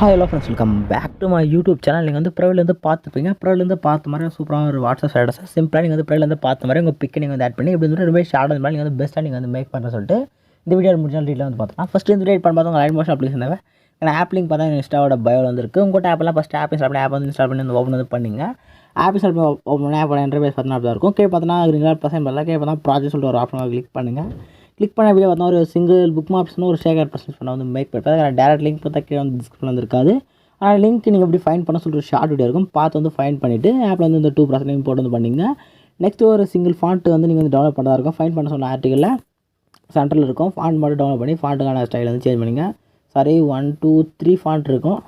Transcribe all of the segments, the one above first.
Hi hello friends welcome back to my YouTube channel நீங்கள் வந்து ப்ரைவேலேருந்து பார்த்துப்பீங்க ப்ரைவேலேருந்து பார்த்த மாதிரி சூப்பராக ஒரு வாட்ஸ்அப் ஸ்டேட்டஸ் சிம்பிளாக நீங்கள் வந்து ப்ரைவேலேருந்து பார்த்த மாதிரி உங்கள் பிக்கை நீங்கள் வந்து ஆட் பண்ணி இப்படி வந்து ரொம்ப ஷார்ட் மாதிரி நீங்கள் வந்து பெஸ்ட்டாக நீங்கள் வந்து மேக் பண்ணுற சொல்லிட்டு இந்த வீடியோ முடிஞ்சால் டீட்டில் வந்து பார்த்தோம் ஃபஸ்ட்டு இந்த வீடியோ பண்ண பார்த்தா உங்கள் லைன் மோஷன் அப்ளிகேஷன் தேவை ஏன்னா ஆப் லிங்க் பார்த்தா இன்ஸ்டாவோட பயோ வந்துருக்கு. இருக்குது உங்கள்கிட்ட ஆப்லாம் ஃபஸ்ட் ஆப் இன்ஸ்டால் பண்ணி ஆப் வந்து இன்ஸ்டால் பண்ணி வந்து ஓப்பன் வந்து பண்ணிங்க. ஆப் இன்ஸ்டால் பண்ணி ஓப்பன் பண்ணி ஆப்போட இன்டர்வேஸ் பார்த்தா அப்படி தான் இருக்கும் கே பார்த்தோன்னா கிரீன் பர்சன் பண்ணலாம் கே பார்த்தா ப்ராஜெக்ட் சொல்லிட்டு ஒரு ஆப்ஷன் கிளிக் பண்ணுங்கள் கிளிக் பண்ண வீடியோ பார்த்தா ஒரு சிங்கிள் புக் மார்க்ஸ்னு ஒரு ஷேகர் பர்சன்ஸ் பண்ண வந்து மேக் பண்ணுறது டேரக்ட் லிங்க் பார்த்தா கீழே வந்து டிஸ்கிரிப்ஷன் வந்து இருக்காது. ஆனால் லிங்க் நீங்கள் எப்படி ஃபைன் பண்ண சொல்லிட்டு ஷார்ட் வீடியோ இருக்கும். பார்த்து வந்து ஃபைன் பண்ணிவிட்டு ஆப்பில் வந்து இந்த டூ ப்ராசஸ் போட்டு வந்து பண்ணிங்க நெக்ஸ்ட் ஒரு சிங்கிள் ஃபாண்ட்டு வந்து நீங்கள் வந்து டவுன்லோட் பண்ணுறதா இருக்கும். ஃபைன் பண்ண சொன்ன ஆர்டிகளில் சென்டரில் இருக்கும். ஃபாண்ட் மட்டும் டவுன்லோட் பண்ணி ஃபாண்ட்டுக்கான ஸ்டைல் வந்து சேஞ்ச் பண்ணிங்க. Sorry one two three font இருக்கும்.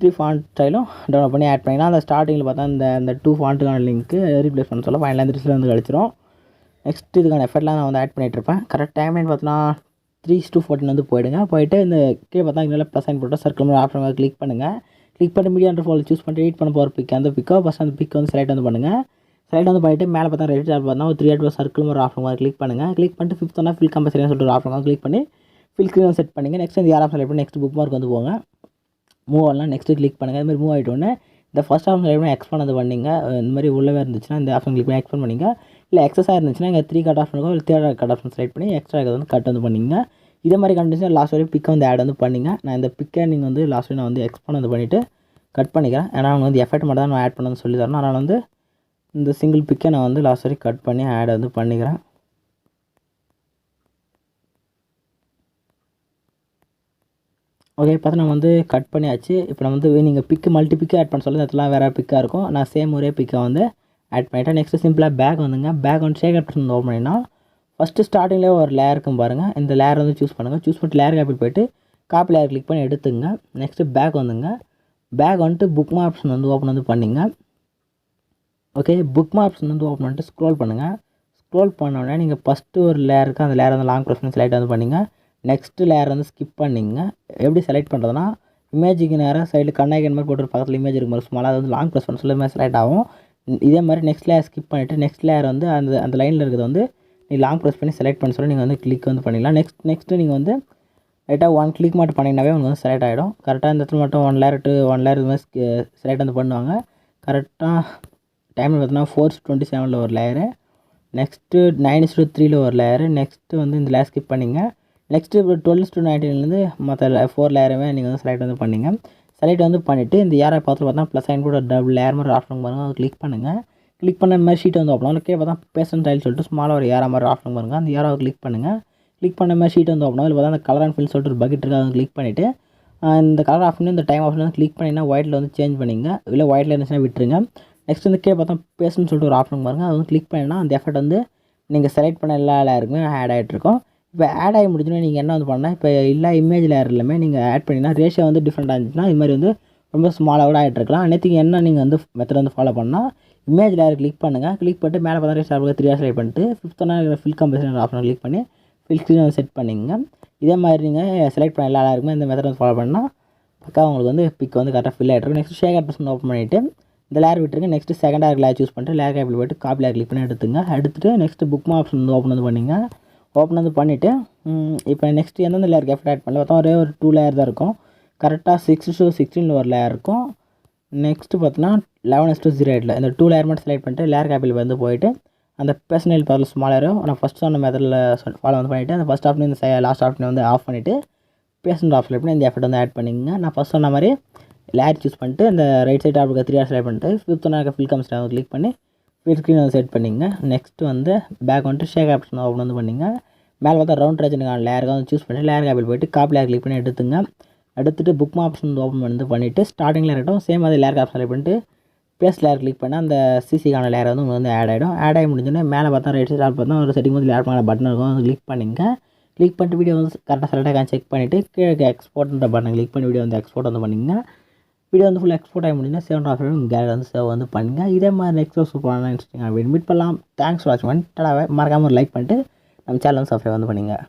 த்ரீ ஃபாண்ட் ஸ்டைலும் டவுன்லோட் பண்ணி ஆட் பண்ணிங்கன்னா அந்த ஸ்டார்டிங்கில் பார்த்தா இந்த இந்த டூ ஃபாண்ட்டுக்கான லிங்க்கு ரீப்ளேஸ் பண்ண சொல்ல ஃபைனலாக இந்த வந்து கிடச்சிரும் நெக்ஸ்ட் இதுக்கான எஃபர்ட்லாம் நான் வந்து ஆட் பண்ணிகிட்ருப்பேன் கரெக்ட் டைம் பார்த்தீங்கன்னா த்ரீ டூ ஃபோர்ட்டின் வந்து போயிடுங்க. போயிட்டு இந்த கீழே பார்த்தா இங்கே ப்ளஸ் சைன் போட்டு சர்க்கிள் மாதிரி ஆப்ஷன் கிளிக் பண்ணுங்கள் கிளிக் பண்ணி மீடியா ஃபோல் சூஸ் பண்ணிட்டு எடிட் பண்ண போகிற பிக் அந்த பிக்கோ ஃபஸ்ட் அந்த பிக் வந்து செலக்ட் வந்து பண்ணுங்கள் செலக்ட் வந்து பண்ணிட்டு மேலே பார்த்தா ரைட் சைடு பார்த்தா ஒரு த்ரீ ஆட் சர்க்கிள் ஒரு ஆப்ஷன் மாதிரி கிளிக் பண்ணுங்கள் கிளிக் பண்ணிட்டு ஃபிஃப்த் ஒன்னா ஃபில் கம்பெனி சொல்லிட்டு ஒரு ஆப்ஷன் கிளிக் பண்ணி ஃபில் ஸ்க்ரீன் செட் பண்ணுங்கள் நெக்ஸ்ட் இந்த யார் செலக்ட் பண்ணி நெக்ஸ்ட் புக் மார்க் வந்து போங்க. மூவ் ஆகலாம் நெக்ஸ்ட்டு கிளிக் பண்ணுங்கள் இது மாதிரி மூவ் ஆகிட்டோன்னே இந்த ஃபஸ்ட் ஆப்ஷன் செலக்ட் பண்ணி எக்ஸ்பாண்ட் வந்து பண்ணிங்க. இந்த மாதிரி உள்ளவே இருந்துச்சுன்னா இந்த ஆப்ஷன் கிளிக் பண்ணி எக்ஸ்பாண்ட் பண்ணிங்க. இல்லை எக்ஸஸாக இருந்துச்சுன்னா இங்கே த்ரீ கட் ஆஃப் இருக்கும். இல்லை தேர்ட் கட் ஆப்ஷன் செலக்ட் பண்ணி எக்ஸ்ட்ரா வந்து கட் வந்து பண்ணிங்க இதே மாதிரி கண்டிஷன் லாஸ்ட் வரையும் பிக்கை வந்து ஆட் வந்து பண்ணிங்க. நான் இந்த பிக்கை நீங்கள் வந்து லாஸ்ட் வரையும் நான் வந்து எக்ஸ்பாண்ட் வந்து பண்ணிவிட்டு கட் பண்ணிக்கிறேன். ஏன்னா அவங்க வந்து எஃபெக்ட் மட்டும் தான் நான் ஆட் பண்ணணும்னு சொல்லி தரணும். அதனால் வந்து இந்த சிங்கிள் பிக்கை நான் வந்து லாஸ்ட் வரைக்கும் கட் பண்ணி ஆட் வந்து பண்ணிக்கிறேன். ஓகே பார்த்து நம்ம வந்து கட் பண்ணியாச்சு. இப்போ நம்ம வந்து நீங்கள் பிக்கு மல்டி பிக்கு ஆட் பண்ண சொல்ல இதெல்லாம் வேறு பிக்காக இருக்கும். நான் சேம் ஒரே பிக்கை வந்து ஆட் பண்ணிட்டேன் நெக்ஸ்ட்டு சிம்பிளாக பேக் வந்துங்க. பேக் வந்து ஷேக் ஆப்ஷன் பண்ணி ஓப்பன் பண்ணினா ஃபஸ்ட்டு ஸ்டார்டிங்லேயே ஒரு லேயர் இருக்கும் பாருங்கள் இந்த லேயர் வந்து சூஸ் பண்ணுங்கள் சூஸ் பண்ணிட்டு லேயர் காப்பி போய்ட்டு காப்பி லேயர் கிளிக் பண்ணி எடுத்துங்க நெக்ஸ்ட்டு பேக் வந்துங்க. பேக் வந்துட்டு புக் ஆப்ஷன் வந்து ஓப்பன் வந்து பண்ணிங்க. ஓகே புக் ஆப்ஷன் வந்து ஓப்பன் பண்ணிட்டு ஸ்க்ரோல் பண்ணுங்கள் ஸ்க்ரோல் பண்ணோடனே நீங்கள் ஃபஸ்ட்டு ஒரு லேயருக்கு அந்த லேயர் வந்து லாங் ப்ரெஸ் செலக்ட் வந்து பண்ணிங்க. நெக்ஸ்ட்டு லேயர் வந்து ஸ்கிப் பண்ணிங்க. எப்படி செலக்ட் பண்ணுறதுனா இமேஜுக்கு நேராக சைடில் கண்ணாய்க்கன் மாதிரி போட்டு பக்கத்தில் இமேஜ் இருக்கும் போது ஸ்மாலாக அது வந்து லாங் ப்ரெஸ் பண்ண சொல்ல செலக்ட் ஆகும். இதே மாதிரி நெக்ஸ்ட் லேயர் ஸ்கிப் பண்ணிவிட்டு நெக்ஸ்ட் லேயர் வந்து அந்த அந்த லைனில் இருக்கிறது வந்து நீ லாங் ப்ரெஸ் பண்ணி செலக்ட் பண்ண சொல்லி நீங்கள் வந்து கிளிக் வந்து பண்ணிடலாம். நெக்ஸ்ட் நெக்ஸ்ட்டு நீங்கள் வந்து ரைட்டாக ஒன் கிளிக் மட்டும் பண்ணிங்கனாவே உங்களுக்கு வந்து செலக்ட் ஆகிடும் கரெக்டாக இந்த இடத்துல மட்டும் one layer to one layer இது மாதிரி செலக்ட் வந்து பண்ணுவாங்க. கரெக்டாக டைம் பார்த்தீங்கன்னா ஃபோர் டுவெண்ட்டி செவனில் ஒரு லேயரு நெக்ஸ்ட்டு நைன் டூ த்ரீல ஒரு லேயரு நெக்ஸ்ட்டு வந்து இந்த லேயர் ஸ்கிப் பண்ணிங்க. நெக்ஸ்ட்டு இப்போ டுவெல் டு நைன்டீன்லேருந்து மற்ற ஃபோர் லேயருமே நீங்கள் வந்து செலக்ட் வந்து பண்ணிங்க. செலக்ட் வந்து பண்ணிவிட்டு இந்த ஏரை பார்த்து பார்த்தா ப்ளஸ் சைன் கூட டபுள் ஏர் மாதிரி ஆப்ஷன் பாருங்கள் அதை கிளிக் பண்ணுங்கள் கிளிக் பண்ண மாதிரி ஷீட் வந்து ஓப்பன் கே பார்த்தா பேசன் டைல் சொல்லிட்டு ஸ்மாலாக ஒரு ஏரா மாதிரி ஆப்ஷன் பாருங்கள் அந்த ஏராவை கிளிக் பண்ணுங்கள் கிளிக் பண்ண மாதிரி ஷீட் வந்து ஓப்பன் ஆகும். பார்த்தா அந்த கலர் அண்ட் ஃபில் சொல்லிட்டு ஒரு பக்கெட் இருக்குது அதை கிளிக் பண்ணிவிட்டு இந்த கலர் ஆப்ஷன் இந்த டைம் ஆப்ஷன் வந்து கிளிக் பண்ணிங்கன்னா ஒயிட்டில் வந்து சேஞ்ச் பண்ணிங்க. இல்லை ஒயிட்டில் இருந்துச்சுன்னா விட்டுருங்க. நெக்ஸ்ட் வந்து கே பார்த்தா பேசுன்னு சொல்லிட்டு ஒரு ஆப்ஷன் பாருங்கள் அது வந்து கிளிக் பண்ணினா அந்த எஃபெக்ட் வந்து நீங்கள் செலக்ட் பண்ண எல்லா எல்லாருக்குமே ஆட் ஆகிட்ருக்கும் இப்போ ஆட் ஆகி முடிஞ்சோன்னா நீங்கள் என்ன வந்து பண்ணால் இப்போ எல்லா இமேஜ் லேயர் எல்லாமே நீங்கள் ஆட் பண்ணிங்கன்னா ரேஷியோ வந்து டிஃப்ரெண்ட்டாக இருந்துச்சுன்னா இது மாதிரி வந்து ரொம்ப ஸ்மாலாக கூட ஆகிட்ருக்கலாம் அன்னைக்கு என்ன நீங்கள் வந்து மெத்தட் வந்து ஃபாலோ பண்ணால் இமேஜ் லேயர் கிளிக் பண்ணுங்கள் கிளிக் பண்ணிட்டு மேலே பார்த்தா ரேஷ் ஆகும் த்ரீ செலக்ட் பண்ணிட்டு ஃபிஃப்த்தான ஃபில் கம்பேஷன் ஆப்ஷன் கிளிக் பண்ணி ஃபில் ஸ்க்ரீன் வந்து செட் பண்ணிங்க இதே மாதிரி நீங்கள் செலக்ட் பண்ண எல்லா லேருக்குமே இந்த மெத்தட் வந்து ஃபாலோ பண்ணால் பக்கா உங்களுக்கு வந்து பிக் வந்து கரெக்டாக ஃபில் ஆகிட்டு நெக்ஸ்ட் ஷேக் ஆப்ஷன் ஓப்பன் பண்ணிவிட்டு இந்த லேயர் விட்டுருங்க. நெக்ஸ்ட் செகண்ட் லேயர் சூஸ் பண்ணிட்டு லேயர் கேபிள் போய்ட்டு காப்பி லேர் கிளிக் பண்ணி எடுத்துங்க எடுத்துட்டு நெக்ஸ்ட் புக் ஆப்ஷன் வந்து ஓப்பன் வந்து பண்ணிங்க ஓப்பன் வந்து பண்ணிவிட்டு இப்போ நெக்ஸ்ட் எந்தெந்த லேயர் எஃபெக்ட் ஆட் பண்ணல? பார்த்தா ஒரே ஒரு டூ லேயர் தான் இருக்கும். கரெக்டாக சிக்ஸ் டு சிக்ஸ்டீனில் ஒரு லேயர் இருக்கும். நெக்ஸ்ட்டு பார்த்தீங்கன்னா லெவன் எஸ் டூ ஜீரோ எயிட்டில் இந்த டூ லேயர் மட்டும் செலக்ட் பண்ணிட்டு லேயர் கேபிள் வந்து போயிட்டு அந்த பர்சனல் பரல் ஸ்மாலரும் நான் ஃபஸ்ட் சொன்ன மெத்தடில் ஃபாலோ வந்து பண்ணிவிட்டு அந்த ஃபஸ்ட் ஆப்ஷன் இந்த லாஸ்ட் ஆப்ஷன் வந்து ஆஃப் பண்ணிவிட்டு பேசண்ட் செலக்ட் பண்ணி இந்த எஃபெக்ட் வந்து ஆட் பண்ணிங்க நான் ஃபஸ்ட் சொன்ன மாதிரி லேயர் சூஸ் பண்ணிட்டு அந்த ரைட் சைட் ஆப்க்கு த்ரீ ஆர் செலக்ட் பண்ணிட்டு ஃபிஃப்த் ஒன் ஃபில் கம்ஸ் கிளிக் பண்ணி ஸ்பீட் ஸ்க்ரீன் வந்து செட் பண்ணிங்க. நெக்ஸ்ட் வந்து பேக் வந்துட்டு ஷேக் ஆப்ஷன் ஓப்பன் வந்து பண்ணிங்க. மேலே பார்த்தா ரவுண்ட் ரேஜனுக்கான லேயருக்காக வந்து சூஸ் பண்ணி லேயர் காப்பில் போய்ட்டு காப்பி லேயர் கிளிக் பண்ணி எடுத்துங்க. எடுத்துகிட்டு புக் ஆப்ஷன் வந்து ஓப்பன் வந்து பண்ணிவிட்டு ஸ்டார்டிங்கில் இருக்கட்டும் சேம் அதே லேயர் ஆப்ஷன் பண்ணிட்டு பேஸ் லேயர் கிளிக் பண்ணால் அந்த சிசிக்கான லேயர் வந்து உங்களுக்கு வந்து ஆட் ஆகிடும் ஆட் ஆகி முடிஞ்சோடனே மேலே பார்த்தா ரைட் சைட் ஆட் பார்த்தா ஒரு செட்டிங் வந்து லேயர் பண்ண பட்டன் இருக்கும். வந்து கிளிக் பண்ணிங்க. கிளிக் பண்ணிட்டு வீடியோ வந்து கரெக்டாக செலக்டாக செக் பண்ணிவிட்டு கீழே எக்ஸ்போர்ட்ன்ற பட்டன் கிளிக் பண்ணி வீடியோ வந்து எக்ஸ்போர்ட் வந்து பண்ணிங்க. வீடியோ வந்து ஃபுல்லாக எக்ஸ்போர்ட் ஆகி முடிஞ்சுன்னா சேவ் ஆஃப் கேலரி வந்து சேவ் வந்து பண்ணுங்கள் இதே மாதிரி நெக்ஸ்ட் சூப்பரான இன்ஸ்டிங் அப்படின்னு மீட் பண்ணலாம். தேங்க்ஸ் ஃபார் வாட்சிங் மறக்காமல் ஒரு லைக் பண்ணிட்டு நம்ம சேனல் சப்ஸ்கிரைப் வந்து பண்ணுங்கள்